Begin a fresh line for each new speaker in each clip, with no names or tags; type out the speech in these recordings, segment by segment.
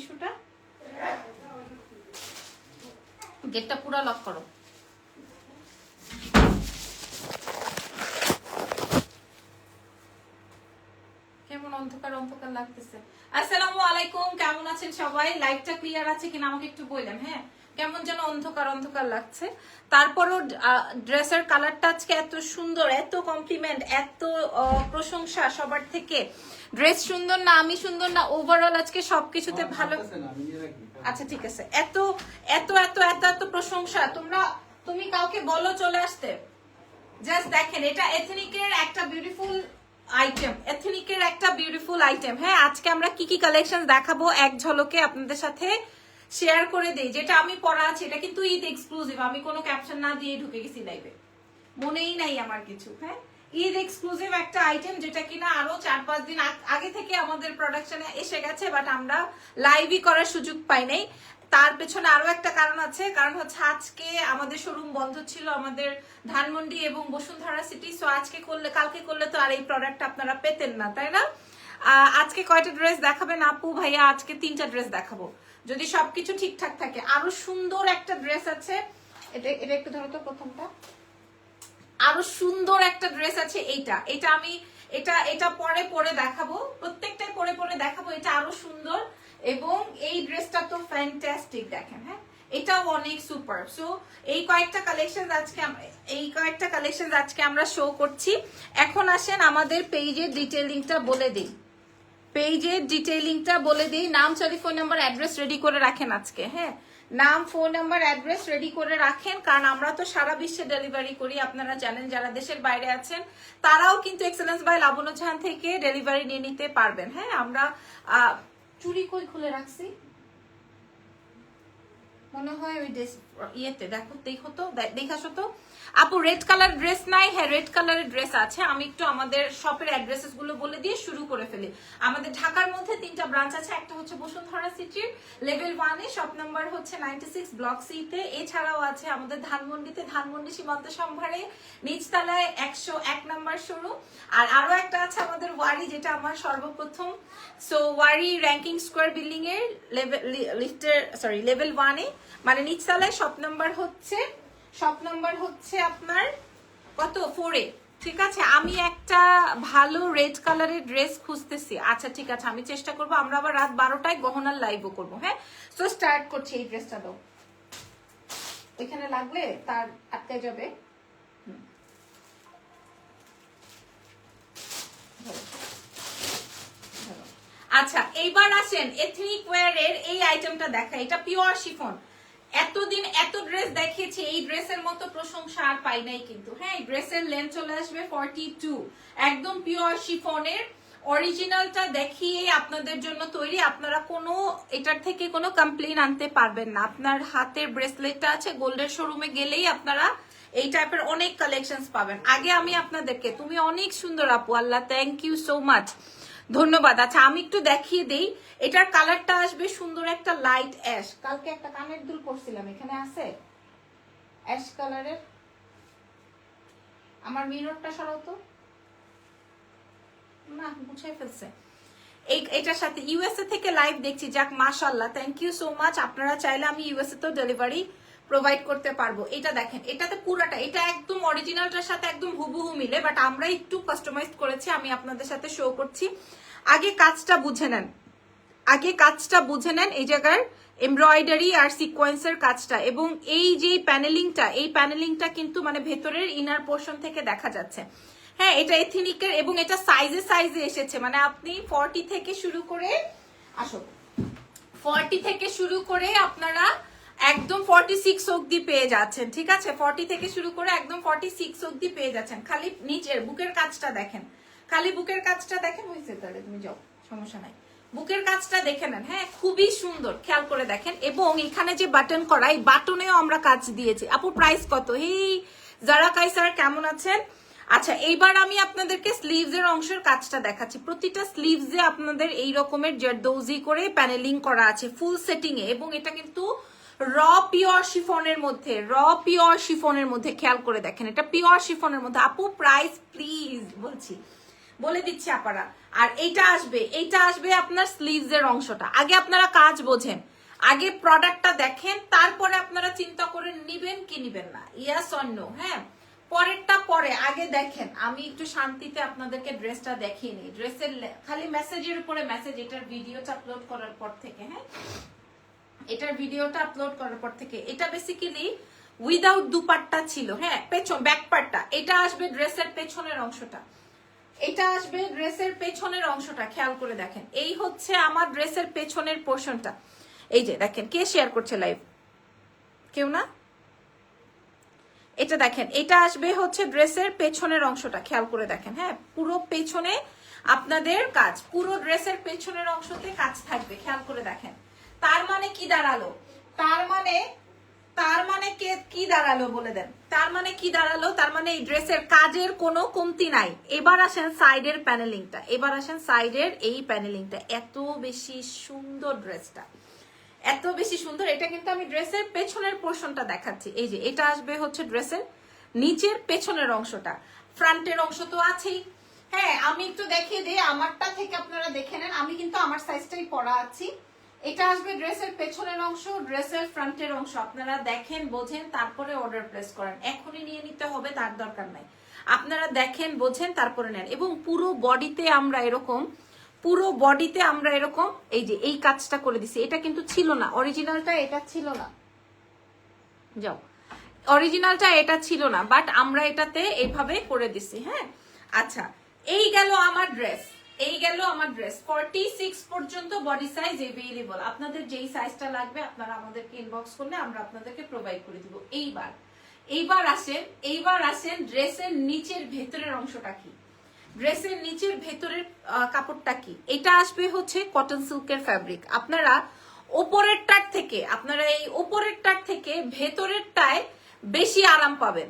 টিস্যুটা? গেটটা পুরো লক করো। কেমন অন্ধকার অন্ধকার লাগতেছে। আসসালামু আলাইকুম, কেমন আছেন সবাই? লাইটটা ক্লিয়ার আছে কিনা আমাকে একটু বললেন হ্যাঁ? কেমন যেন অন্ধকার অন্ধকার লাগছে। তারপরও ড্রেসের কালারটা আজকে এত সুন্দর এত কমপ্লিমেন্ট এত প্রশংসা সবার থেকে। ড্রেস সুন্দর না আমি সুন্দর না ওভারঅল আজকে সবকিছুতে ভালো। আচ্ছা ঠিক আছে। এত এত এত এত এত প্রশংসা তোমরা তুমি কাউকে বলো চলে আসতে। জাস্ট দেখেন এটা এথনিকের একটা বিউটিফুল আইটেম এথনিকের একটা বিউটিফুল আইটেম হ্যাঁ আজকে আমরা কি কি কালেকশন দেখাবো এক ঝলকে আপনাদের সাথে? শেয়ার করে দেই, যেটা আমি পড়া আছে, এটা কিন্তু ঈদ এক্সক্লুসিভ আমি কোনো ক্যাপশন না দিয়ে ঢুকে গেছি লাইভে মনেই নাই আমার কিছু হ্যাঁ? ঈদ এক্সক্লুসিভ একটা আইটেম যেটা কিনা আরও চার পাঁচ দিন আগে থেকে আমাদের প্রোডাকশনে এসে গেছে বাট আমরা লাইভই করার সুযোগ পাই নাই। তার পেছনে আরও একটা কারণ আছে, কারণ হচ্ছে আজকে আমাদের শোরুম বন্ধ ছিল আমাদের ধানমন্ডি এবং বসুন্ধরা সিটি সো আজকে করলে, কালকে করলে তো আর এই প্রোডাক্ট আপনারা পেতেন না, তাই না? আজকে কয়টা ড্রেস দেখাবেন আপু? ভাইয়া, আজকে তিনটা ড্রেস দেখাবো। যদি সবকিছু ঠিকঠাক থাকে, আরও সুন্দর একটা ড্রেস আছে, এটা এটা একটু ধরো তো প্রথমটা। আরও সুন্দর একটা ড্রেস আছে এইটা। এটা আমি, এটা এটা পরে পরে দেখাবো। প্রত্যেকটাই পরে পরে দেখাবো, এটা আরও সুন্দর। এবং এই ড্রেসটা তো ফ্যান্টাস্টিক দেখেন হ্যাঁ? এটাও অনেক সুপার সো এই কয়েকটা কালেকশন আজকে এই কয়েকটা কালেকশন আজকে আমরা শো করছি। এখন আসেন আমাদের পেজের ডিটেলিংটা বলে দিই। পেজের ডিটেইলিংটা বলে দিই। নাম টেলিফোন নাম্বার অ্যাড্রেস রেডি করে রাখেন আজকে হ্যাঁ? নাম ফোন নাম্বার অ্যাড্রেস রেডি করে রাখেন, কারণ আমরা তো সারা বিশ্বে ডেলিভারি করি। আপনারা জানেন, যারা দেশের বাইরে আছেন, তারাও কিন্তু এক্সেলেন্স বাই লাবণ্য জাহান থেকে ডেলিভারি নিয়ে নিতে পারবেন হ্যাঁ? আমরা চুরি কই খুলে রাখছি? মনে হয় ওই ইয়েতে, দেখো দেখো তো, দে- দেখাসো তো? আপু রেড কালার ড্রেস নাই। হ্যাঁ রেড কালারের ড্রেস আছে। আমি একটু আমাদের শপের অ্যাড্রেসেসগুলো বলে দিয়ে শুরু করে ফেলি। আমাদের ঢাকার মধ্যে তিনটা ব্রাঞ্চ আছে। একটা হচ্ছে বসুন্ধরা সিটির লেভেল ওয়ানে শপ নাম্বার হচ্ছে নাইনটি সিক্স ব্লক সিতে এছাড়াও আছে আমাদের ধানমন্ডিতে, ধানমন্ডি সীমান্ত সম্ভারে। নিচতলায় একশো এক নাম্বার শোরুম আর আরও একটা আছে আমাদের ওয়ারি, যেটা আমার সর্বপ্রথম। So Wari Rankin square building এর লেভেল লিফটের সরি লেভেল ওয়ানে মানে নিচতলায় শপ নাম্বার হচ্ছে শপ নাম্বার হচ্ছে আপনার কত? ফোরে ঠিক আছে? আমি একটা ভালো রেড কালারের ড্রেস খুঁজতেছি। আচ্ছা ঠিক আছে, আমি চেষ্টা করব। আমরা আবার রাত বারোটায় গহনার লাইভও করব হ্যাঁ? তো স্টার্ট করছি এই ড্রেসটা দাও ওইখানে লাগলে তার আটকে যাবে। আচ্ছা এইবার আসেন এথনিক ওয়্যার এর এই আইটেমটা দেখা। এটা পিওর শিফন এতদিন এত ড্রেসের মতো প্রশংসা আর পাই নাই কিন্তু। হ্যাঁ এই ড্রেসের লেন্থ চলে আসবে ফর্টি টু একদম পিওর শিফনের অরিজিনালটা দেখিয়ে আপনাদের জন্য তৈরি। আপনারা কোনো, এটার থেকে কোনো কমপ্লেন আনতে পারবেন না। আপনার হাতের ব্রেসলেটটা আছে গোল্ডের শোরুমে গেলেই আপনারা এই টাইপের অনেক কালেকশনস পাবেন। আগে আমি আপনাদেরকে, তুমি অনেক সুন্দর আপু, আল্লাহ থ্যাংক ইউ সো মাচ ধন্যবাদ। আচ্ছা আমি একটু দেখিয়ে দেই। এটার কালারটা আসবে সুন্দর একটা লাইট অ্যাশ কালকে একটা কানের দুল করছিলাম এখানে আছে? অ্যাশ কালারের। আমার মিররটা সরাও তো। না মুছাই ফেলছে। এই, এটার সাথে ইউএসএ থেকে লাইভ দেখছি। যাক মাশাল্লাহ থ্যাংক ইউ সো মাচ আপনারা চাইলে আমি ইউএসএ তেও ডেলিভারি প্রোভাইড করতে পারব। এটা দেখেন, এটাতে পুরাটা, এটা একদম অরিজিনালটার সাথে একদম হুবহু মিলে বাট আমরা একটু কাস্টমাইজ করেছি, আমি আপনাদের সাথে শো করছি। আগে কাজটা বুঝে নেন। আগে কাজটা বুঝে নেন এই জায়গার এমব্রয়ডারি আর সিকোয়েন্সের কাজটা এবং এই যে প্যানেলিংটা, এই প্যানেলিংটা কিন্তু মানে ভেতরের ইনার পোর্শন থেকে দেখা যাচ্ছে। হ্যাঁ এটা এথিনিকের এবং এটা সাইজে সাইজে এসেছে। মানে আপনি ফর্টি থেকে শুরু করে, আসো ফর্টি থেকে শুরু করে আপনারা একদম ফর্টি সিক্স অব্দি পেয়ে যাচ্ছেন, ঠিক আছে? ফর্টি থেকে শুরু করে একদম ফর্টি সিক্স অব্দি পেয়ে যাচ্ছেন। খালি নিচের বুকের কাজটা দেখেন। খালি বুকের কাজটা দেখেন। হয়েছে তাহলে তুমি যাও, সমস্যা নাই। বুকের কাজটা দেখে নেন। হ্যাঁ খুবই সুন্দর, খেয়াল করে দেখেন। এবং এখানে যে বাটন করা, এই বাটনেও আমরা কাজ দিয়েছি। আপু প্রাইস কত? হেই, যারা কাইসার, কেমন আছেন? আচ্ছা এইবার আমি আপনাদেরকে স্লিভস এর অংশের কাজটা দেখাচ্ছি। প্রতিটা স্লিভস এ আপনাদের এই রকমের জেরদৌজি করে প্যানেলিং করা আছে ফুল সেটিং এ। এবং এটা কিন্তু র পিওর শিফনের মধ্যে র পিওর শিফনের মধ্যে, খেয়াল করে দেখেন। এটা পিওর শিফনের মধ্যে। আপু প্রাইস প্লিজ বলছি। বলে দিচ্ছি আপারা। আর এইটা আসবে এইটা আসবে আপনার স্লিভস এর অংশটা। আগে আপনারা কাজ বোঝেন, আগে প্রোডাক্টটা দেখেন, তারপরে আপনারা চিন্তা করে নিবেন কি নিবেন না। ইয়াস অন্য হ্যাঁ? পরেরটা পরে, আগে দেখেন। আমি একটু শান্তিতে আপনাদেরকে ড্রেসটা দেখিয়ে নিই। ড্রেসের খালি মেসেজের উপরে মেসেজ এটার ভিডিওটা আপলোড করার পর থেকে হ্যাঁ? এটার ভিডিওটা আপলোড করার পর থেকে, এটা বেসিক্যালি উইদাউট দুপাট্টা ছিল হ্যাঁ? পেছন ব্যাক পার্টটা এটা আসবে ড্রেসের পেছনের অংশটা। এটা আসবে ড্রেসের পেছনের অংশটা, খেয়াল করে দেখেন। এই হচ্ছে আমার ড্রেসের পেছনের পোর্শনটা। এই যে দেখেন, কে শেয়ার করছে লাইভ কেউ না? এটা দেখেন, এটা আসবে হচ্ছে ড্রেসের পেছনের অংশটা, খেয়াল করে দেখেন। হ্যাঁ পুরো পেছনে আপনাদের কাজ, পুরো ড্রেসের পেছনের অংশতে কাজ থাকবে, খেয়াল করে দেখেন। তার মানে কি দাঁড়াল? তার মানে তার মানে কে কি দাঁড়াল বলে দেন। তার মানে কি দাঁড়াল? তার মানে এই ড্রেসের কাজের কোনো কমতি নাই। এবার আসেন সাইডের প্যানেলিংটা। এবার আসেন সাইডের এই প্যানেলিংটা। এত বেশি সুন্দর ড্রেসটা। এত বেশি সুন্দর। এটা কিন্তু আমি ড্রেসের পেছনের পোর্শনটা দেখাচ্ছি। এই যে, এটা আসবে হচ্ছে ড্রেসের নিচের পেছনের অংশটা। ফ্রন্টের অংশ তো আছেই। হ্যাঁ আমি একটু দেখিয়ে দিই। আমারটা থেকে আপনারা দেখে নেন। আমি কিন্তু আমার সাইজটাই পরা আছি। এটা আসবে ড্রেসের পেছনের অংশ, ড্রেসের ফ্রন্টের অংশ। আপনারা দেখেন, বোঝেন, তারপরে অর্ডার প্লেস করেন। এখনই নিয়ে নিতে হবে, তার দরকার নাই। আপনারা দেখেন, বোঝেন, তারপরে নেন। এবং পুরো বডিতে আমরা এরকম, পুরো বডিতে আমরা এরকম, এই যে এই কাজটা করে দিছি। এটা কিন্তু ছিল না। অরিজিনালটা এটা ছিল না। যাও। অরিজিনালটা এটা ছিল না বাট আমরা এটাতে এইভাবে করে দিছি হ্যাঁ? আচ্ছা এই গেল আমার ড্রেস এই গেল আমার ড্রেস ফর্টি সিক্স পর্যন্ত বডি সাইজ এভেলেবল আপনাদের যেই সাইজটা লাগবে, আপনারা আমাদেরকে ইনবক্স করলে আমরা আপনাদেরকে প্রোভাইড করে দিব। এইবার এইবার আসেন এইবার আসেন ড্রেসের নিচের ভেতরের অংশটা কি? ড্রেসের নিচের ভেতরের কাপড়টা কি? এটা আসবে হচ্ছে কটন সিল্কের ফ্যাব্রিক আপনারা ওপরেরটার থেকে, আপনারা এই ওপরেরটার থেকে ভেতরেরটায় বেশি আরাম পাবেন।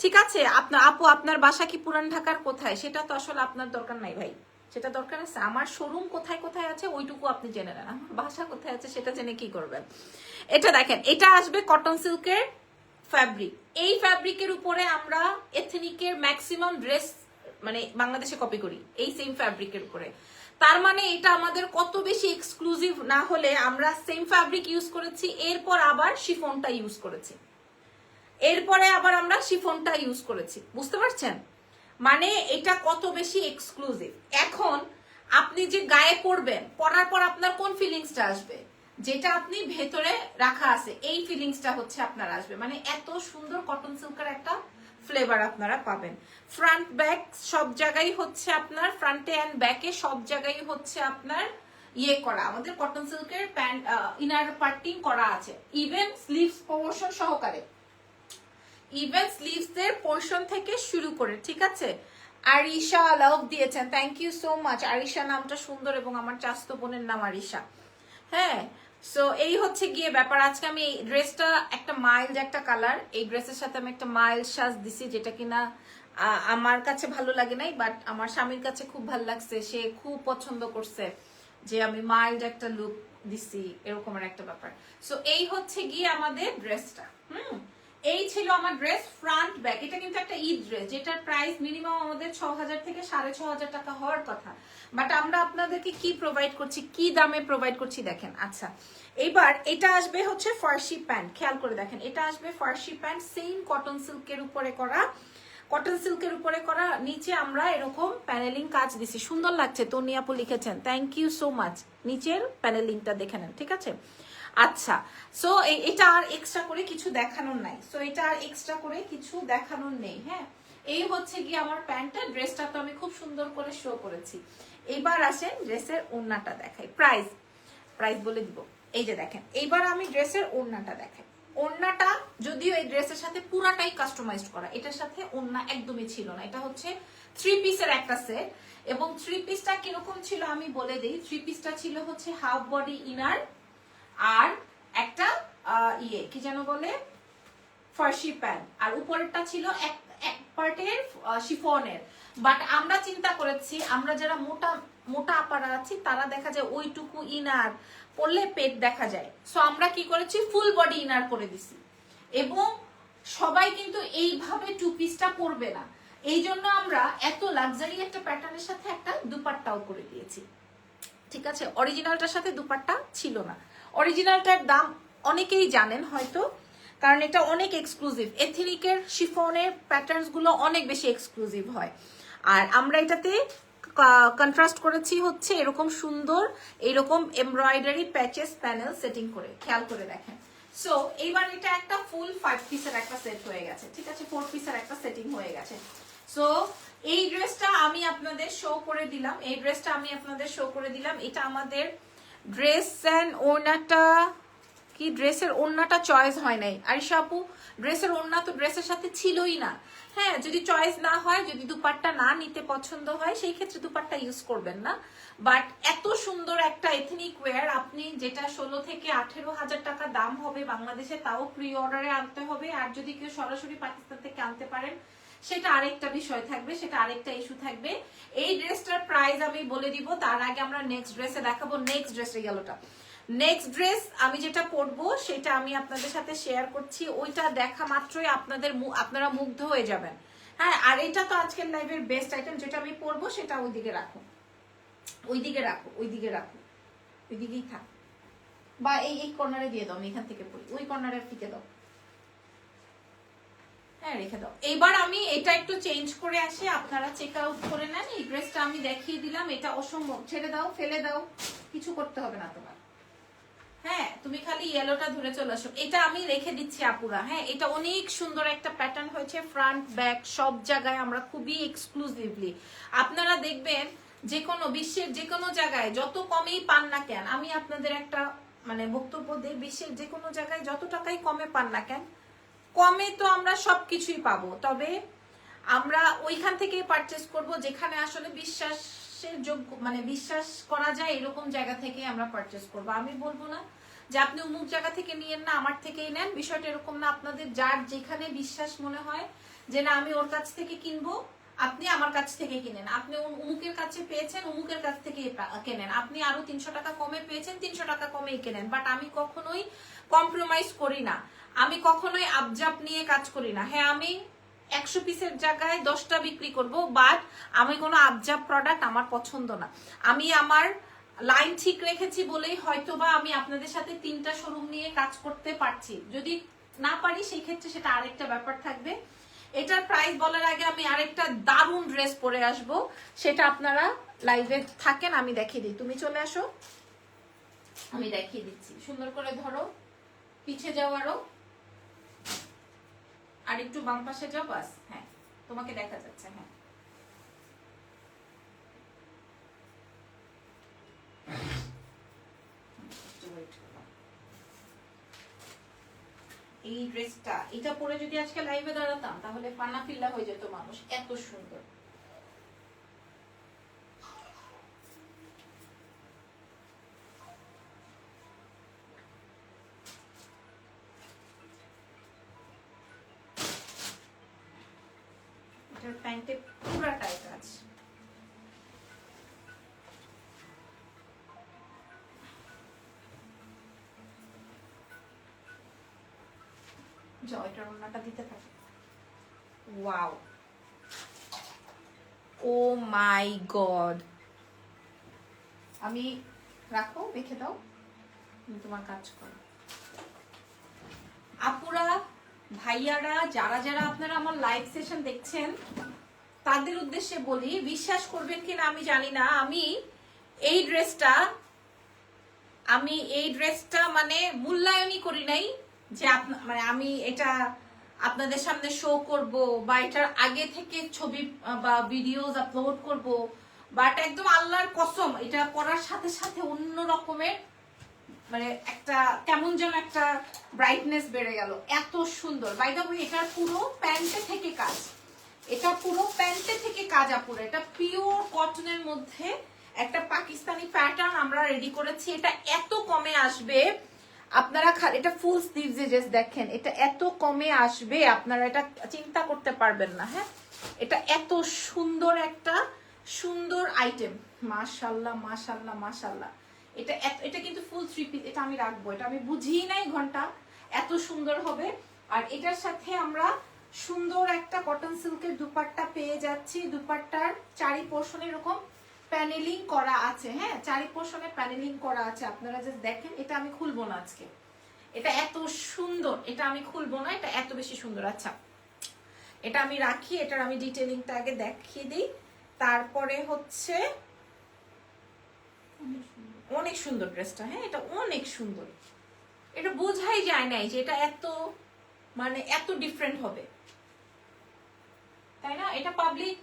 ঠিক আছে? আপনার আপু, আপনার বাসা কি পুরান ঢাকার কোথায়? সেটা তো আসলে আপনার দরকার নাই ভাই। সেটা দরকার আছে, আমার শোরুম কোথায় কোথায় আছে ওইটুকু আপনি জেনে নেন। আমার বাসা কোথায় আছে সেটা জেনে কি করবেন? এটা দেখেন, এটা আসবে কটন সিল্কের ফ্যাব্রিক এই ফ্যাব্রিকের উপরে আমরা এথনিকের ম্যাক্সিমাম ড্রেস মানে বাংলাদেশে কপি করি, এই সেম ফ্যাব্রিকের উপরে। তার মানে এটা আমাদের কত বেশি এক্সক্লুসিভ না হলে আমরা সেম ফ্যাব্রিক ইউজ করেছি, এরপর আবার শিফনটা ইউজ করেছি। এরপরে আবার আমরা শিফনটা ইউজ করেছি। বুঝতে পারছেন? মানে এটা কত বেশি এক্সক্লুসিভ এখন আপনি যে গায়ে পরবেন পরার পর আপনার কোন ফিলিংসটা আসবে? যেটা আপনি ভেতরে রাখা আছে, এই ফিলিংসটা হচ্ছে আপনার আসবে। মানে এত সুন্দর কটন সিল্কের একটা ফ্লেভার আপনারা পাবেন। ফ্রন্ট ব্যাক সব জায়গায় হচ্ছে আপনার ফ্রন্টে অ্যান্ড ব্যাকে সব জায়গায় হচ্ছে আপনার ইয়ে করা। আমাদের কটন সিল্কের প্যান্ট ইনার পার্টিং করা আছে। ইভেন স্লিভস প্রমোশন সহকারে। ইভেন স্লিভস এর পোর্শন থেকে শুরু করে, ঠিক আছে? আরিশা লাভ দিয়েছেন thank you so much Arisha নামটা সুন্দর এবং আমার চাস্ত বোনের নাম আরিশা। হ্যাঁ সো এই হচ্ছে গিয়ে ব্যাপার। আজকে আমি এই ড্রেসটা একটা মাইল্ড একটা কালার এই ড্রেসের সাথে আমি একটা মাইল্ড সাজ দিছি যেটা কিনা আমার কাছে ভালো লাগে নাই বাট আমার স্বামীর কাছে খুব ভালো লাগছে, সে খুব পছন্দ করছে যে আমি মাইল্ড একটা লুক দিছি, এরকমের একটা ব্যাপার। সো এই হচ্ছে গিয়ে আমাদের ড্রেসটা হুম? এই ছিল আমার ড্রেস ফ্রন্ট ব্যাক এটা কিন্তু একটা ঈদ ড্রেস যেটার প্রাইস মিনিমাম আমাদের ছ হাজার থেকে সাড়ে ছ হাজার টাকা হওয়ার কথা। বাট আমরা আপনাদেরকে কি প্রোভাইড করছি, কি দামে প্রোভাইড করছি দেখেন আচ্ছা। এবার এটা আসবে হচ্ছে ফার্সি প্যান্ট খেয়াল করে দেখেন, এটা আসবে ফার্সি প্যান্ট সেম কটন সিল্কের উপরে করা। কটন সিল্কের উপরে করা, নিচে আমরা এরকম প্যানেলিং কাজ দিছি। সুন্দর লাগছে তনি আপু লিখেছেন থ্যাংক ইউ সো মাচ নিচের প্যানেলিংটা দেখে নেন, ঠিক আছে? আচ্ছা সো এটা আর এক্সট্রা করে কিছু দেখানোর নাই। সো এটা আর এক্সট্রা করে কিছু দেখানোর নেই হ্যাঁ? এই হচ্ছে কি আমার প্যান্টটা ড্রেসটা তো আমি খুব সুন্দর করে শো করেছি। এবার আসেন ড্রেসের ওড়নাটা দেখাই। প্রাইস প্রাইস বলে দিব। এই যে দেখেন এইবার আমি ড্রেসের ওড়নাটা দেখাই। ওড়নাটা যদিও এই ড্রেসের সাথে পুরাটাই কাস্টমাইজড করা, এটার সাথে ওড়না একদমই ছিল না। এটা হচ্ছে থ্রি পিসের একটা সেট এবং থ্রি পিসটা কীরকম ছিল আমি বলে দিই। থ্রি পিসটা ছিল হচ্ছে হাফ বডি ইনার আর একটা ইয়ে কি যেন বলে? ফার্সি প্যান্ট। আর উপরেরটা ছিল এক এক পার্টের শিফনের। বাট আমরা চিন্তা করেছি, আমরা যারা মোটা মোটা আপারা আছি, তারা দেখা যায় ওইটুকু ইনার পরলে পেট দেখা যায়। সো আমরা কি করেছি? ফুল বডি ইনার করে দিছি। এবং সবাই কিন্তু এইভাবে টু পিসটা পরবে না। এই জন্য আমরা এত লাক্সারি একটা প্যাটার্নের সাথে একটা দুপাট্টাও করে দিয়েছি। ঠিক আছে? অরিজিনালটার সাথে দুপাট্টা ছিল না। অরিজিনালটার দাম অনেকেই জানেন হয়তো, কারণ এটা অনেক এক্সক্লুসিভ এথেনিকের শিফনের প্যাটার্নসগুলো অনেক বেশি এক্সক্লুসিভ হয়। আর আমরা এটাতে কন্ট্রাস্ট করেছি হচ্ছে এরকম সুন্দর, এরকম এমব্রয়ডারি প্যাচেস প্যানেল সেটিং করে। খেয়াল করে দেখেন। সো এইবার এটা একটা ফুল ফাইভ পিসের একটা সেট হয়ে গেছে। ঠিক আছে? ফোর পিসের একটা সেটিং হয়ে গেছে। সো এই ড্রেসটা আমি আপনাদের শো করে দিলাম। এই ড্রেসটা আমি আপনাদের শো করে দিলাম। এটা আমাদের ড্রেস অ্যান্ড ওড়নাটা, কি ড্রেসের ওড়নাটা চয়েস হয় নাই। আরিশা আপু ড্রেসের ওড়না তো ড্রেসের সাথে ছিলই না। হ্যাঁ যদি চয়েস না হয়, যদি দুপাট্টা না নিতে পছন্দ হয়, সেই ক্ষেত্রে দুপাট্টা ইউজ করবেন না। বাট এত সুন্দর একটা এথনিক ওয়্যার আপনি যেটা ষোলো থেকে আঠেরো হাজার টাকা দাম হবে বাংলাদেশে, তাও প্রি অর্ডারে আনতে হবে। আর যদি কেউ সরাসরি পাকিস্তান থেকে আনতে পারেন সেটা আরেকটা বিষয় থাকবে, সেটা আরেকটা ইস্যু থাকবে। এই ড্রেসটার প্রাইস আমি বলে দিব, তার আগে আমরা নেক্সট ড্রেসে দেখাবো নেক্সট ড্রেসে গেলটা নেক্সট ড্রেস আমি যেটা পরবো সেটা আমি আপনাদের সাথে শেয়ার করছি, ওইটা দেখা মাত্রই আপনাদের আপনারা মুগ্ধ হয়ে যাবেন। হ্যাঁ আর এটা তো আজকের লাইভের বেস্ট আইটেম যেটা আমি পরবো, সেটা ওইদিকে রাখো। ওইদিকে রাখো ওইদিকে রাখো। ওইদিকেই থাক। বা এই এই কর্নারে দিয়ে দাও, আমি এখান থেকে পড়ি। ওই কর্নারে ফিকে দাও। হ্যাঁ রেখে দাও। এবার আমি এটা একটু চেঞ্জ করে আসি, আপনারা চেক আউট করে নেন। এই ড্রেসটা আমি দেখিয়ে দিলাম, এটা অসম্ভব। ছেড়ে দাও, ফেলে দাও, কিছু করতে হবে না তোমার। হ্যাঁ তুমি খালি ইয়েলোটা ধরে চলে আসো। এটা আমি রেখে দিচ্ছি আপুরা হ্যাঁ এটা অনেক সুন্দর একটা প্যাটার্ন হয়েছে ফ্রন্ট ব্যাক সব জায়গায় আমরা খুবই এক্সক্লুসিভলি আপনারা দেখবেন যে কোনো বিশ্বের যে কোনো জায়গায়, যত কমেই পান না কেন, আমি আপনাদের একটা মানে বক্তব্য দিই, বিশ্বের যে কোনো জায়গায় যত টাকাই কমে পান না কেন কমে তো আমরা সবকিছুই পাবো। তবে আমরা ওইখান থেকেই পারচেস করব, যেখানে আসলে বিশ্বাসের যোগ্য মানে বিশ্বাস করা যায় এরকম জায়গা থেকে আমরা পারচেস করব। আমি বলব না যে আপনি অমুক জায়গা থেকে নিয়েন না, আমার থেকেই নেন। বিষয়টা এরকম না, আপনাদের যার যেখানে বিশ্বাস মনে হয় যে না, আমি ওর কাছ থেকে কিনবো, আপনি আমার কাছ থেকে কিনেন। আপনি অমু- অমুকের কাছে পেয়েছেন, অমুকের কাছ থেকে কেনেন। আপনি আরও তিনশো টাকা কমে পেয়েছেন, তিনশো টাকা কমেই কেনেন। বাট আমি কখনোই কম্প্রোমাইজ করি না। আমি কখনোই আবজাব নিয়ে কাজ করি না। হ্যাঁ আমি একশো পিসের জায়গায় দশটা বিক্রি করব বাট আমি কোনো আবজাব প্রোডাক্ট আমার পছন্দ না। আমি আমার লাইন ঠিক রেখেছি বলেই হয়তোবা আমি আপনাদের সাথে তিনটা শোরুম নিয়ে কাজ করতে পারছি। যদি না পারি সেই ক্ষেত্রে সেটা আরেকটা ব্যাপার থাকবে। এটার প্রাইস বলার আগে আমি আরেকটা দারুণ ড্রেস পরে আসব সেটা আপনারা লাইভে থাকেন আমি দেখিয়ে দিই। তুমি চলে আসো। আমি দেখিয়ে দিচ্ছি। সুন্দর করে ধরো। পিছে যাও আরও একটু বাম পাশে যাও, বাস হ্যাঁ তোমাকে দেখা যাচ্ছে হ্যাঁ। এই ড্রেসটা, এটা পরে যদি আজকে লাইভে দাঁড়াতাম, তাহলে পানা ফিল্লা হয়ে যেত মানুষ, এত সুন্দর এটার প্যান্টে পুরা টাইট আছে। যাও দিতে ওয়াও। ও মাই গড। আমি রাখো, রেখে দাও। তুমি তোমার কাজ করো। আপুরা ভাইয়ারা, যারা যারা আপনারা আমার লাইভ সেশন দেখছেন, তাদের উদ্দেশ্যে বলি, বিশ্বাস করবেন কিনা আমি জানি না, আমি এই ড্রেসটা আমি এই ড্রেসটা মানে মূল্যায়নই করি নাই যে মানে আমি এটা আপনাদের সামনে শো করব বা এটার আগে থেকে ছবি, বা ভিডিওস আপলোড করব বাট একদম আল্লাহর কসম, এটা করার সাথে সাথে অন্য রকমের মানে একটা কেমন যেন একটা ব্রাইটনেস বেড়ে গেল। এত সুন্দর। বাই দ্য পুরো প্যান্টে থেকে কাজ। এটা পুরো প্যান্টে থেকে কাজ, আপুর। এটা পিওর কটনের মধ্যে একটা পাকিস্তানি প্যাটার্ন আমরা রেডি করেছি। এটা এত কমে আসবে। আপনারা এটা ফুল স্লিভস জাস্ট দেখেন, এটা এত কমে আসবে। আপনারা এটা চিন্তা করতে পারবেন না হ্যাঁ? এটা এত সুন্দর একটা সুন্দর আইটেম মাশাল্লাহ মাশাল্লাহ মাশাল্লাহ। এটা এটা কিন্তু ফুল থ্রি পিস এটা আমি রাখব, এটা আমি বুঝিই নাই ঘণ্টা, এত সুন্দর হবে। আর এটার সাথে আমরা সুন্দর একটা কটন সিল্কের দুপাট্টা পেয়ে যাচ্ছি, দুপাট্টার চারি পোর্শন এরকম প্যানেলিং করা আছে হ্যাঁ? চারি পোর্শনে প্যানেলিং করা আছে, আপনারা যে দেখেন, এটা আমি খুলবো না আজকে। এটা এত সুন্দর, এটা আমি খুলবো না, এটা এত বেশি সুন্দর। আচ্ছা এটা আমি রাখি, এটার আমি ডিটেলিংটা আগে দেখিয়ে দিই। তারপরে হচ্ছে অনেক সুন্দর ড্রেসটা হ্যাঁ এটা অনেক সুন্দর। এটা বোঝাই যায় নাই যে এটা এত মানে এত ডিফারেন্ট হবে। তাই না? এটা পাবলিক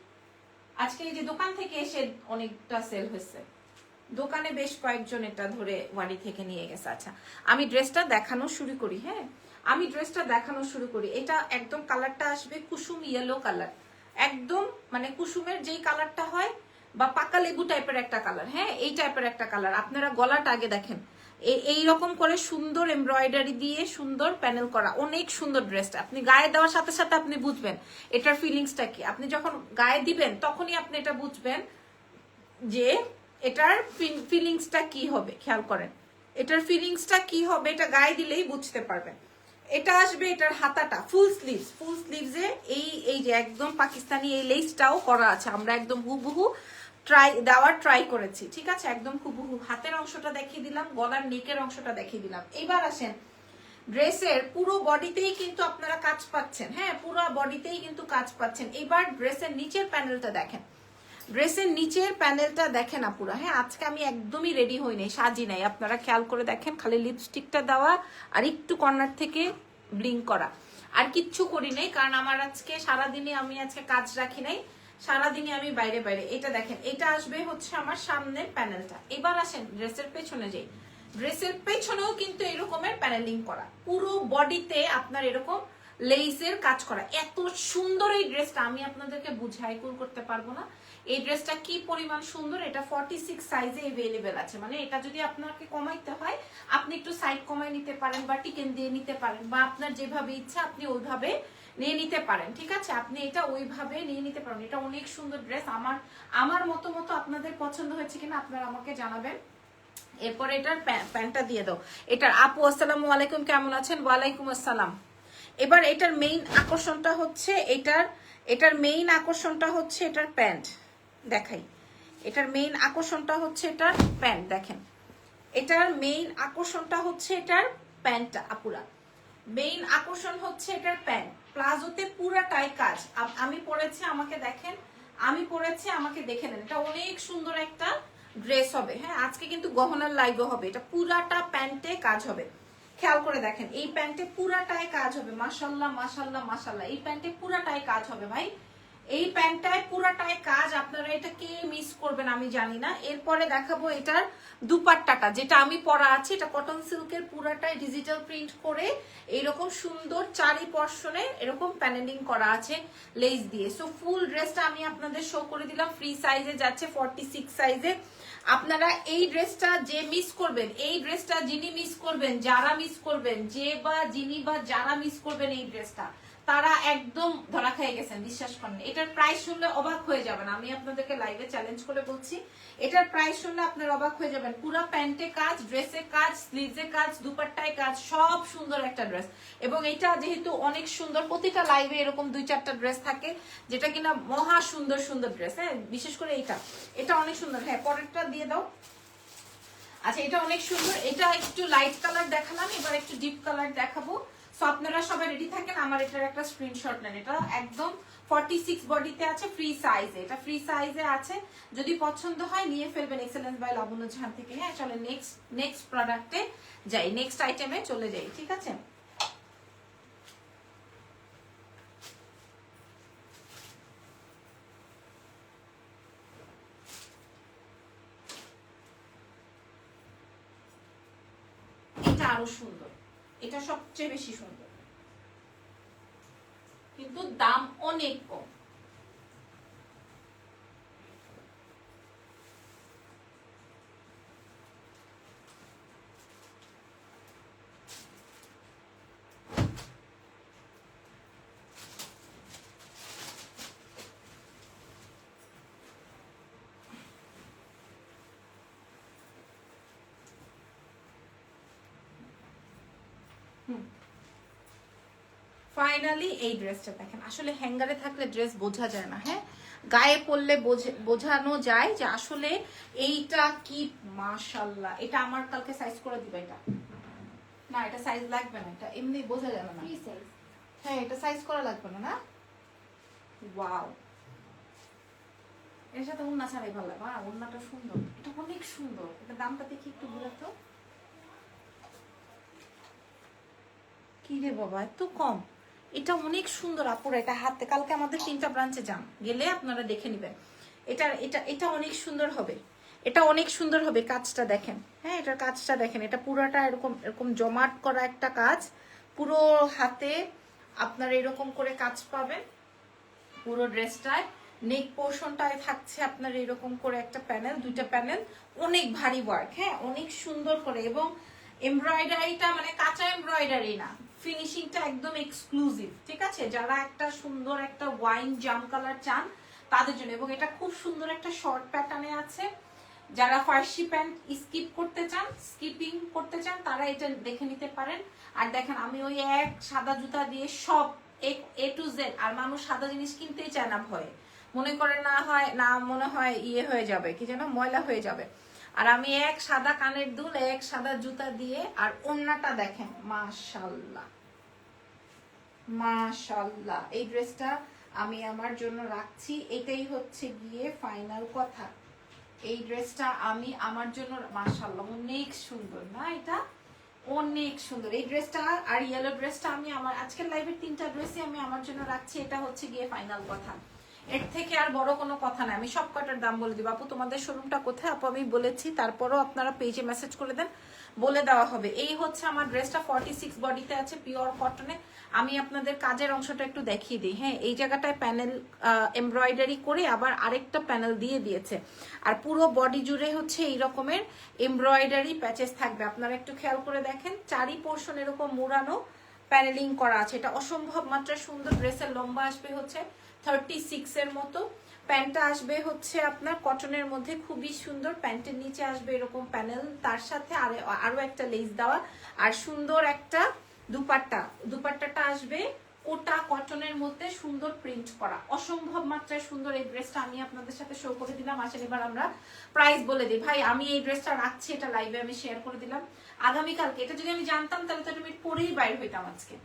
আজকে এই যে দোকান থেকে এসে অনেকটা সেল হয়েছে। দোকানে বেশ কয়েকজন এটা ধরে বাড়ি থেকে নিয়ে গেছে। আচ্ছা আমি ড্রেসটা দেখানো শুরু করি হ্যাঁ? আমি ড্রেসটা দেখানো শুরু করি। এটা একদম কালারটা আসবে কুসুম ইয়েলো কালার একদম মানে কুসুমের যেই কালারটা হয় বা পাকা লেবু টাইপের একটা কালার হ্যাঁ? এই টাইপের একটা কালার আপনারা গলাটা আগে দেখেন। এই- রকম করে সুন্দর এমব্রয়ডারি দিয়ে সুন্দর প্যানেল করা। অনেক সুন্দর ড্রেসটা আপনি গায়ে দেওয়ার সাথে সাথে আপনি বুঝবেন এটার ফিলিংসটা কি। আপনি যখন গায়ে দিবেন, তখনই আপনি এটা বুঝবেন যে এটার ফিলিংসটা কি হবে। খেয়াল করেন। এটার ফিলিংসটা কি হবে এটা গায়ে দিলেই বুঝতে পারবেন। এটা আসবে এটার হাতাটা ফুল স্লিভস ফুল স্লিভসে এই এই যে একদম পাকিস্তানি এই লেসটাও করা আছে। আমরা একদম হুবহু ট্রাই দেওয়ার ট্রাই করেছি, ঠিক আছে? একদম হুবহু হাতের অংশটা দেখিয়ে দিলাম, গলার নেকের অংশটা দেখিয়ে দিলাম। এবার আসেন, ড্রেসের পুরো বডিতেই কিন্তু আপনারা কাজ পাচ্ছেন হ্যাঁ? পুরো বডিতেই কিন্তু কাজ পাচ্ছেন। এবার ড্রেসের নিচের প্যানেলটা দেখেন। ড্রেসের নিচের প্যানেলটা দেখেন আপুরা হ্যাঁ? আজকে আমি একদমই রেডি হই নাই, সাজি নাই। আপনারা খেয়াল করে দেখেন, খালি লিপস্টিকটা দেওয়া আর একটু কর্নার থেকে ব্লিং করা। আর কিচ্ছু করি নাই, কারণ আমার আজকে সারাদিনে আমি আজকে কাজ রাখি নাই। সারাদিনে আমি বাইরে বাইরে। এটা দেখেন, এটা আসবে হচ্ছে আমার সামনের প্যানেলটা। এবার আসেন ড্রেসের পেছনে যাই। ড্রেসের পেছনেও কিন্তু এরকমের প্যানেলিং করা। পুরো বডিতে আপনার এরকম লেইসের কাজ করা। এত সুন্দর এই ড্রেসটা, আমি আপনাদেরকে বুঝাই কুল করতে পারব না। এই ড্রেসটা কি পরিমাণ সুন্দর, এটা ফর্টি সিক্স সাইজে এভেলেবেল আছে। মানে এটা যদি আপনাকে কমাইতে হয়, আপনি একটু সাইড কমাই নিতে পারেন বা টিকেন দিয়ে নিতে পারেন। বা আপনার যেভাবে ইচ্ছা, আপনি ওইভাবে নিয়ে নিতে পারেন, ঠিক আছে? আপনি এটা ওইভাবে নিয়ে নিতে পারেন। এটা অনেক সুন্দর ড্রেস। আমার আমার মতো মতো আপনাদের পছন্দ হয়েছে কিনা আপনারা আমাকে জানাবেন। এরপর এটার প্যা- প্যান্টটা দিয়ে দাও। এটার, আপু, আসসালামু আলাইকুম, কেমন আছেন? ওয়ালাইকুম আসসালাম। এবার এটার মেইন আকর্ষণটা হচ্ছে এটার এটার মেইন আকর্ষণটা হচ্ছে এটার প্যান্ট। দেখাই। এটার মেইন আকর্ষণটা হচ্ছে এটার প্যান্ট, দেখেন। এটার মেইন আকর্ষণটা হচ্ছে এটার প্যান্টটা, আপুরা। মেইন আকর্ষণ হচ্ছে এটার প্যান্ট। প্লাজোতে পুরাটাই কাজ। আমি পরেছি, আমাকে দেখেন, আমি পরেছি, আমাকে দেখে নেন। এটা অনেক সুন্দর একটা ড্রেস হবে। হ্যাঁ আজকে কিন্তু গহনার লাইভও হবে। এটা পুরাটা প্যান্টে কাজ হবে। খেয়াল করে দেখেন, এই প্যান্টে পুরাটাই কাজ হবে। মাসাল্লাহ মাসাল্লাহ মাসাল্লাহ এই প্যান্টে পুরাটাই কাজ হবে ভাই। এই প্যান্টটায় পুরাটাই কাজ, আপনারা এটা কে মিস করবেন আমি জানি না। এরপরে দেখাবো এটার দুপাট্টাটা, যেটা আমি পরা আছে, এটা কটন সিল্কের পুরাটাই ডিজিটাল প্রিন্ট করে এইরকম সুন্দর চারি পর্শনে এরকম প্যানেলিং করা আছে লেস দিয়ে। সো ফুল ড্রেসটা আমি আপনাদের শো করে দিলাম ফ্রি সাইজে যাচ্ছে ফর্টি সিক্স সাইজে আপনারা এই ড্রেসটা যে মিস করবেন, এই ড্রেসটা যিনি মিস করবেন, যারা মিস করবেন, যে বা যিনি বা যারা মিস করবেন এই ড্রেসটা তারা একদম ধরা খেয়ে গেছেন, বিশ্বাস করেন। এটার প্রাইস শুনলে অবাক হয়ে যাবেন। আমি আপনাদেরকে লাইভে চ্যালেঞ্জ করে বলছি, এটার প্রাইস শুনলে আপনার অবাক হয়ে যাবেন। পুরো প্যান্টে কাজ ড্রেসে কাজ স্লিভসে কাজ, দুপাট্টায় কাজ, সব সুন্দর একটা ড্রেস এবং এটা যেহেতু অনেক সুন্দর, প্রতিটা লাইভে এরকম দুই চারটা ড্রেস থাকে, যেটা কিনা মহা সুন্দর সুন্দর ড্রেস হ্যাঁ? বিশেষ করে এটা। এটা অনেক সুন্দর। হ্যাঁ পরেরটা দিয়ে দাও। আচ্ছা এটা অনেক সুন্দর। এটা একটু লাইট কালার দেখালাম, এবার একটু ডিপ কালার দেখাবো। সো আপনারা সবাই রেডি থাকেন? আমার এটার একটা স্ক্রিনশট নেন। এটা একদম ফর্টি সিক্স বডিতে আছে ফ্রি সাইজে এটা ফ্রি সাইজে আছে। যদি পছন্দ হয়, নিয়ে ফেলবেন এক্সেলেন্স বাই লাবণ্য ঝান থেকে। হ্যাঁ চলে নেক্সট নেক্সট প্রোডাক্টে যাই। নেক্সট আইটেমে চলে যাই, ঠিক আছে এটা আরও সুন্দর এটা সবচেয়ে বেশি সুন্দর। কিন্তু দাম অনেক ফাইনালি এই ড্রেসটা দেখেন। আসলে হ্যাঙ্গারে থাকলে ড্রেস বোঝা যায় না হ্যাঁ? গায়ে পড়লে বোঝানো যায় যে আসলে এইটা কি? মাশাল্লাহ এটা আমার কালকে সাইজ করে দিবে এটা। না এটা সাইজ লাগবে না এটা এমনি বোঝা যাবে না। হ্যাঁ এটা সাইজ করা লাগবে না না? ওয়াও এর সাথে উন্না ছাড়াই ভালো লাগবে উন্নাটা সুন্দর। এটা অনেক সুন্দর। এটা দামটা দেখি একটু বলে তো কি রে বাবা, এত কম। এটা অনেক সুন্দর আপুরা, এটা হাতে, কালকে আমাদের তিনটা ব্রাঞ্চে যান। গেলে আপনারা দেখে নেবেন। এটা এটা এটা অনেক সুন্দর হবে। এটা অনেক সুন্দর হবে, কাজটা দেখেন। হ্যাঁ এটার কাজটা দেখেন। এটা পুরোটা এরকম এরকম জমাট করা একটা কাজ। পুরো হাতে আপনার এরকম করে কাজ পাবেন। পুরো ড্রেসটায়। নেক পোর্শনটায় থাকছে আপনার এরকম করে একটা প্যানেল, দুইটা প্যানেল। অনেক ভারী ওয়ার্ক হ্যাঁ অনেক সুন্দর করে। এবং এমব্রয়ডারিটা মানে কাঁচা এমব্রয়ডারি না। ফিনিশিংটা একদম এক্সক্লুসিভ ঠিক আছে? যারা একটা সুন্দর একটা ওয়াইন জাম কালার চান, তাদের জন্য। এবং এটা খুব সুন্দর একটা শর্ট প্যাটার্নে আছে। যারা ফার্সি প্যান্ট স্কিপ করতে চান স্কিপিং করতে চান, তারা এটা দেখে নিতে পারেন। আর দেখেন, আমি ওই এক সাদা জুতা দিয়ে সব এ টু জেড আর মানুষ সাদা জিনিস কিনতেই চায় না ভয়ে। মনে করে না হয়, না মনে হয় ইয়ে হয়ে যাবে, কি যেন ময়লা হয়ে যাবে। আর আমি এক সাদা কানের দুল, এক সাদা জুতা দিয়ে, আর ওন্নাটা দেখেন, মাশাল্লাহ। মাশাল্লাহ। এই ড্রেসটা আমি আমার জন্য রাখছি। এটাই হচ্ছে গিয়ে ফাইনাল কথা। এই ড্রেসটা আমি আমার জন্য মাশাল্লাহ, অনেক সুন্দর না এটা? অনেক সুন্দর। এই ড্রেসটা আর ইয়েলো ড্রেসটা আমি আমার আজকের লাইভের তিনটা ড্রেসই আমি আমার জন্য রাখছি। এটা হচ্ছে গিয়ে ফাইনাল কথা। এর থেকে আর বড় কোনো কথা না। আমি সব কটার দাম বলে দিব। আপু, তোমাদের শোরুমটা কোথায়? আপু, আমি বলেছি, তারপরও আপনারা পেজে মেসেজ করে দেন, বলে দেওয়া হবে। এই হচ্ছে আমার ড্রেসটা ফর্টি সিক্স বডিতে আছে পিওর কটনে আমি আপনাদের কাজের অংশটা একটু দেখিয়ে দিই। হ্যাঁ এই জায়গাটায় প্যানেল এমব্রয়ডারি করে আবার আরেকটা প্যানেল দিয়ে দিয়েছে। আর পুরো বডি জুড়ে হচ্ছে এই রকমের এমব্রয়ডারি প্যাচেস থাকবে। আপনারা একটু খেয়াল করে দেখেন, চারি পোর্শন এরকম মোড়ানো প্যানেলিং করা আছে। এটা অসম্ভব মাত্রা সুন্দর ড্রেসের লম্বা আসবে হচ্ছে। থার্টি সিক্স এর মতো। প্যান্টটা আসবে হচ্ছে আপনার কটনের মধ্যে, খুবই সুন্দর। প্যান্টের নিচে আসবে এরকম প্যানেল। তার সাথে আরে, আরও একটা লেস দেওয়া। আর সুন্দর একটা দুপাট্টা। দুপাট্টাটা আসবে ওটা কটনের মধ্যে সুন্দর প্রিন্ট করা। অসম্ভব মাত্রায় সুন্দর এই ড্রেসটা আমি আপনাদের সাথে শো করে দিলাম। আসেন এবার আমরা প্রাইস বলে দিই। ভাই, আমি এই ড্রেসটা রাখছি, এটা লাইভে আমি শেয়ার করে দিলাম। আগামীকালকে, এটা যদি আমি জানতাম তাহলে তো আমি পরেই বাইর হইতাম আজকে।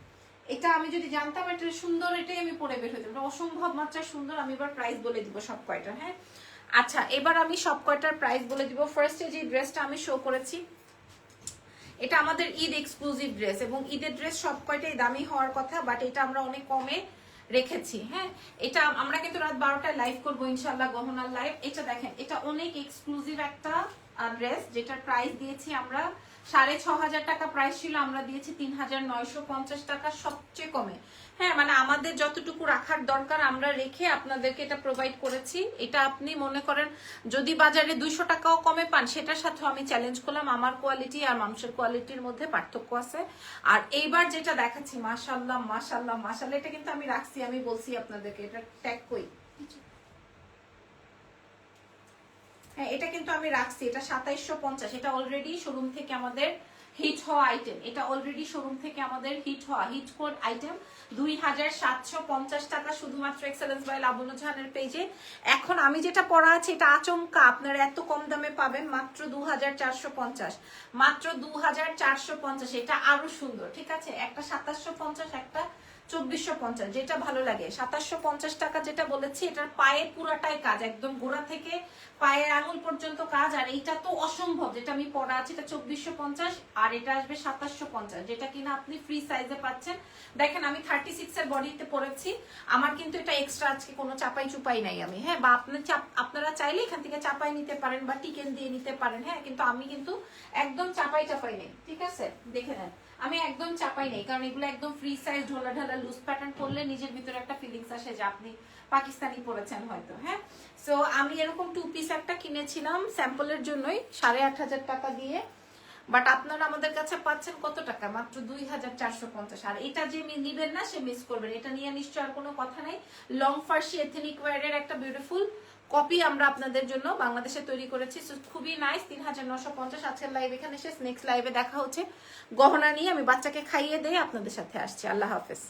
এটা আমি যদি জানতাম, এটা সুন্দর এটাই আমি পরে বের এটা অসম্ভব মাত্রায় সুন্দর, আমি এবার প্রাইস বলে দিব সব কয়টা হ্যাঁ? আচ্ছা এবার আমি সব কয়টার প্রাইস বলে দিব। ফার্স্টে যে ড্রেসটা আমি শো করেছি, এটা আমাদের ঈদ এক্সক্লুসিভ ড্রেস এবং ঈদের ড্রেস সব কয়টাই দামি হওয়ার কথা বাট এটা আমরা অনেক কমে রেখেছি হ্যাঁ? এটা আমরা কিন্তু রাত বারোটায় লাইভ করব ইনশাল্লাহ গহনার লাইভ এটা দেখেন, এটা অনেক এক্সক্লুসিভ একটা ড্রেস যেটার প্রাইস দিয়েছি আমরা সাড়ে ছ হাজার টাকা প্রাইস ছিল, আমরা দিয়েছি তিন হাজার নয়শো পঞ্চাশ টাকা, সবচেয়ে কমে। হ্যাঁ মানে আমাদের যতটুকু রাখার দরকার আমরা রেখে আপনাদেরকে এটা প্রোভাইড করেছি। এটা আপনি মনে করেন, যদি বাজারে দুইশো টাকাও কমে পান, সেটার সাথেও আমি চ্যালেঞ্জ করলাম। আমার কোয়ালিটি আর মানুষের কোয়ালিটির মধ্যে পার্থক্য আছে। আর এইবার যেটা দেখাচ্ছি মাশাল্লাহ মাশাল্লাহ মাশাল্লাহ এটা কিন্তু আমি রাখছি, আমি বলছি আপনাদেরকে, এটা ট্যাগ কই? হ্যাঁ এটা কিন্তু আমি রাখছি। এটা সাতাইশশো পঞ্চাশ। এটা অলরেডি শোরুম থেকে আমাদের হিট হওয়া আইটেম এটা অলরেডি শোরুম থেকে আমাদের হিট হওয়া হিট কোড আইটেম দুই হাজার সাতশো পঞ্চাশ টাকা শুধুমাত্র এক্সেলেন্স বাই লাবণ্য জাহানের পেজে এখন আমি যেটা পড়া আছে, এটা আচমকা। আপনারা এত কম দামে পাবেন মাত্র দু হাজার চারশো পঞ্চাশ। মাত্র দু হাজার চারশো পঞ্চাশ। এটা আরও সুন্দর, ঠিক আছে? একটা সাতাশশো পঞ্চাশ, একটা চব্বিশশো পঞ্চাশ, যেটা ভালো লাগে। সাতাশশো পঞ্চাশ টাকা যেটা বলেছি, এটার পায়ে পুরাটাই কাজ, একদম গোড়া থেকে পায়ের আঙুল পর্যন্ত কাজ, আর এইটা তো অসম্ভব, যেটা আমি পড়া আছে এটা চব্বিশশো পঞ্চাশ, আর এটা আসবে সাতাশশো পঞ্চাশ, যেটা কিনা আপনি ফ্রি সাইজে পাচ্ছেন। দেখেন, আমি থার্টি বডিতে আমার কিন্তু এটা এক্সট্রা আজকে কোনো চাপাই চুপাই নাই আমি হ্যাঁ বা আপনার আপনারা চাইলে এখান থেকে চাপাই নিতে পারেন বা টিকেন দিয়ে নিতে পারেন হ্যাঁ কিন্তু আমি কিন্তু একদম চাপাই চাপাই নেই, ঠিক আছে? দেখে নেন। আমি একদম চাপাই নেই, কারণ এগুলো একদম ফ্রি সাইজ ঢোলা ঢালা লুজ প্যাটার্ন করলে নিজের ভিতরে একটা ফিলিংস আসে যে আপনি পাকিস্তানি পরেছেন হয়তো হ্যাঁ? সো আমি এরকম টু পিস একটা কিনেছিলাম স্যাম্পলের জন্যই, সাড়ে আট হাজার টাকা দিয়ে। বাট আপনারা আমাদের কাছে পাচ্ছেন কত টাকা? মাত্র দুই হাজার চারশো পঞ্চাশ। আর এটা যে নিবেন না, সে মিস করবেন। এটা নিয়ে নিশ্চয় আর কোনো কথা নেই। লং ফার্সি এথেনিক ওয়ারের একটা বিউটিফুল কপি আমরা আপনাদের জন্য বাংলাদেশে তৈরি করেছি। খুবই নাইস তিন হাজার নশো পঞ্চাশ আজকের লাইভ এখানে শেষ। নেক্সট লাইভে দেখা হচ্ছে। গহনা নিয়ে আমি বাচ্চাকে খাইয়ে দিয়ে আপনাদের সাথে আসছি। আল্লাহ হাফেজ।